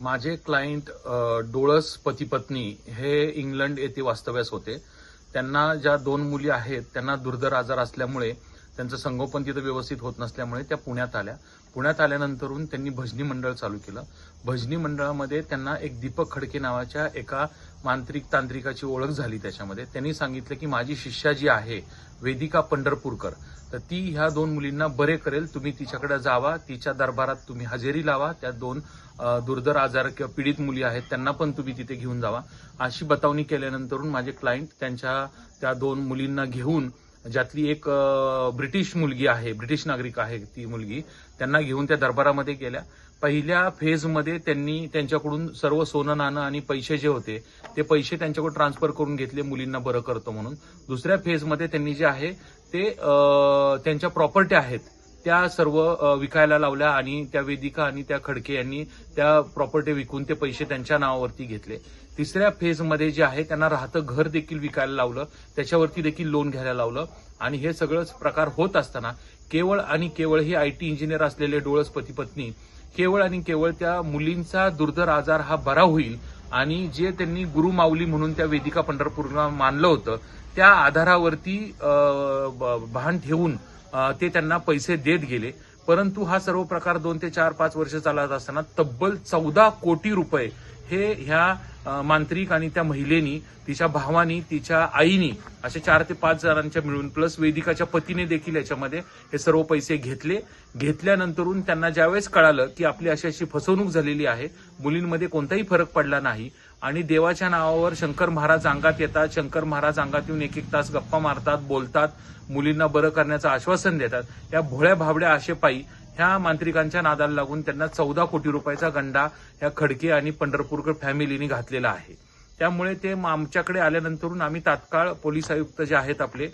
माझे क्लायंट डोळस पती पत्नी हे इंग्लंड येथे वास्तव्यास होते. त्यांना ज्या दोन मुली आहेत त्यांना दुर्धर आजार असल्यामुळे त्यांचं संगोपन तिथं व्यवस्थित होत नसल्यामुळे त्या पुण्यात आल्या. पुण्यात आल्यानंतरून त्यांनी भजनी मंडळ चालू केलं. भजनी मंडळामध्ये त्यांना एक दीपक खडके नावाच्या एका मांत्रिक तांत्रिकाची ओळख झाली त्याच्यामध्ये. त्यांनी सांगितलं की माझी शिष्या जी आहे वेदिका पंढरपूरकर तर ती ह्या दोन मुलींना बरे करेल. तुम्ही तिच्याकडे जावा तिच्या दरबारात तुम्ही हजेरी लावा. त्या दोन दुर्धर आजार किंवा पीडित मुली आहेत त्यांना पण तुम्ही तिथे घेऊन जावा. अशी बतावणी केल्यानंतरून माझे क्लायंट त्यांच्या त्या दोन मुलींना घेऊन ज्यातली एक ब्रिटिश मुलगी आहे ब्रिटिश नागरिक आहे ती मुलगी त्यांना घेऊन त्या दरबारामध्ये गेल्या. पहिल्या फेजमध्ये त्यांनी त्यांच्याकडून सर्व सोनं नाणं आणि पैसे जे होते ते पैसे त्यांच्याकडून ट्रान्सफर करून घेतले मुलींना बरं करतो म्हणून. दुसऱ्या फेजमध्ये त्यांनी जे आहे ते त्यांच्या प्रॉपर्टी आहेत त्या सर्व विकायला लावल्या आणि त्या वेदिका आणि त्या खडके यांनी त्या प्रॉपर्टी विकून ते पैसे त्यांच्या नावावरती घेतले. तिसऱ्या फेजमध्ये जे आहे त्यांना राहतं घर देखील विकायला लावलं. त्याच्यावरती देखील लोन घ्यायला लावलं. आणि हे सगळंच प्रकार होत असताना केवळ आणि केवळ हे आय टी इंजिनियर असलेले डोळस पती पत्नी केवळ आणि केवळ त्या मुलींचा दुर्धर आजार हा बरा होईल आणि जे त्यांनी गुरु माऊली म्हणून त्या वेदिका पंढरपूरला मानलं होतं त्या आधारावरती ब- भान ठेवून ते त्यांना पैसे देत गेले. परंतु हा सर्व प्रकार दोन ते चार पाच वर्ष चालत असताना तब्बल चौदा कोटी रुपये हे ह्या मांत्रिक आणि त्या महिलेनी तिच्या भावानी तिच्या आईनी असे चार ते पाच जणांच्या मिळून प्लस वेदिकाच्या पतीने देखील याच्यामध्ये हे सर्व पैसे घेतले. घेतल्यानंतरून त्यांना ज्यावेळेस कळालं की आपली अशी अशी फसवणूक झालेली आहे मुलींमध्ये कोणताही फरक पडला नाही आणि देवाच्या नावावर शंकर महाराज अंगात येतात. शंकर महाराज अंगात येऊन एक एक तास गप्पा मारतात बोलतात मुलींना बरं करण्याचं आश्वासन देतात. या भोळ्या भाबड्या आशेपायी ह्या मांत्रिकांच्या नादाला लागून त्यांना चौदा कोटी रुपयाचा गंडा ह्या खडके आणि पंढरपूरकर फॅमिलीने घातलेला आहे. त्यामुळे ते आमच्याकडे आल्यानंतरून आम्ही तात्काळ पोलीस आयुक्त जे आहेत आपले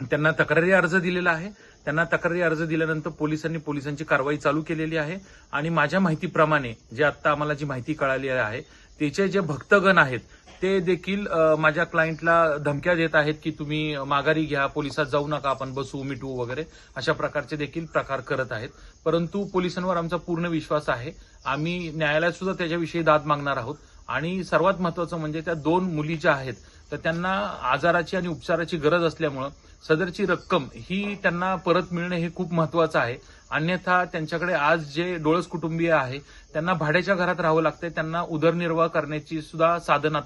त्यांना तक्रारी अर्ज दिलेला आहे. त्यांना तक्रारी अर्ज दिल्यानंतर पोलिसांनी पोलिसांची कारवाई चालू केलेली आहे. आणि माझ्या माहितीप्रमाणे जे आता आम्हाला जी माहिती कळाली आहे त्याचे जे भक्तगण आहेत ते देखील माझ्या क्लायंटला धमक्या देत आहेत की तुम्ही माघारी घ्या पोलिसात जाऊ नका आपण बसू मिटवू वगैरे अशा प्रकारचे देखील प्रकार करत आहेत. परंतु पोलिसांवर आमचा पूर्ण विश्वास आहे. आम्ही न्यायालयात सुद्धा त्याच्याविषयी दाद मागणार आहोत. आणि सर्वात महत्वाचं म्हणजे त्या दोन मुली ज्या आहेत तर त्यांना आजाराची आणि उपचाराची गरज असल्यामुळं सदरची रक्कम ही त्यांना परत मिळणे हे खूप महत्वाचं आहे. अन्यथा त्यांच्याकडे आज जे डोळस कुटुंबीय आहे त्यांना भाड्याच्या घरात राहावं लागतंय त्यांना उदरनिर्वाह करण्याची सुद्धा साधन